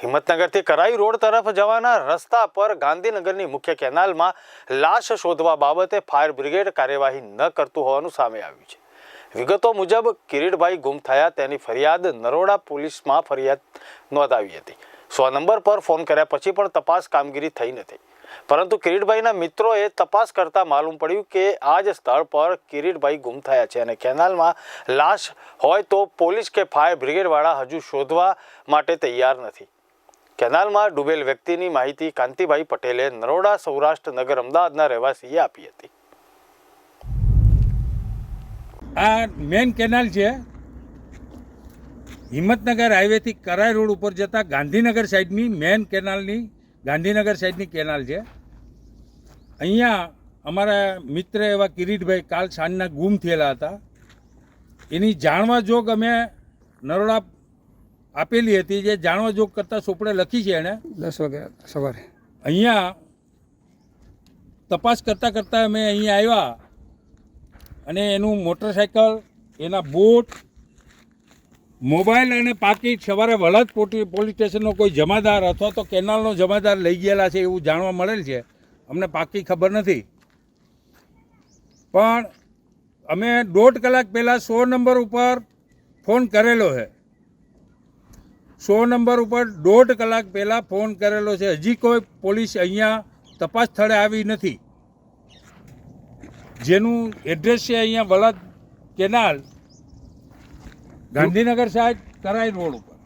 હિંમતનગરથી કરાઈ રોડ તરફ જવાના રસ્તા પર ગાંધીનગરની મુખ્ય કેનાલમાં લાશ શોધવા બાબતે ફાયર બ્રિગેડ કાર્યવાહી ન કરતું હોવાનું સામે આવ્યું છે. વિગતો મુજબ કિરીટભાઈ ગુમ થયા તેની ફરિયાદ નરોડા પોલીસમાં ફરિયાદ નોંધાવી હતી. સો નંબર પર ફોન કર્યા પછી પણ તપાસ કામગીરી થઈ નથી. પરંતુ કિરીટભાઈના મિત્રોએ તપાસ કરતા માલુમ પડ્યું કે આ જ સ્થળ પર કિરીટભાઈ ગુમ થયા છે અને કેનાલમાં લાશ હોય તો પોલીસ કે ફાયર બ્રિગેડવાળા હજુ શોધવા માટે તૈયાર નથી. કેનાલમાં ડૂબેલ વ્યક્તિની માહિતી કાંતિભાઈ પટેલે નરોડા સૌરાષ્ટ્ર નગર અમદાવાદના રહેવાસીએ આપી હતી. આ મેન કેનાલ છે. હિંમતનગર હાઈવેથી કરાઈ રોડ ઉપર જતા ગાંધીનગર સાઈડની મેન કેનાલની, ગાંધીનગર સાઈડની કેનાલ છે. અહીંયા અમારા મિત્ર એવા કિરીટભાઈ કાલ સાંજના ગુમ થયેલા હતા. એની જાણવા જોગ અમે નરોડા આપેલી હતી જે જાણવા જોગ કરતાં સોપડે લખી છે એણે. દસ વાગે સવારે. અહીંયા તપાસ કરતાં કરતાં અમે અહીંયા આવ્યા અને એનું મોટરસાયકલ એના બૂટ મોબાઈલ અને પાકીટ સવારે વલદ પોટી પોલીસ સ્ટેશનનો કોઈ જમાદાર અથવા તો કેનાલનો જમાદાર લઈ ગયેલા છે એવું જાણવા મળેલ છે. અમને પાકી ખબર નથી. પણ અમે દોઢ કલાક પહેલાં સો નંબર ઉપર ફોન કરેલો છે. સો નંબર ઉપર દોઢ કલાક પહેલાં ફોન કરેલો છે. હજી કોઈ પોલીસ અહીંયા તપાસ સ્થળે આવી નથી. જેનું એડ્રેસ છે અહીંયા વલદ કેનાલ, ગાંધીનગર સાહેબ કરાઈ રોડ ઉપર.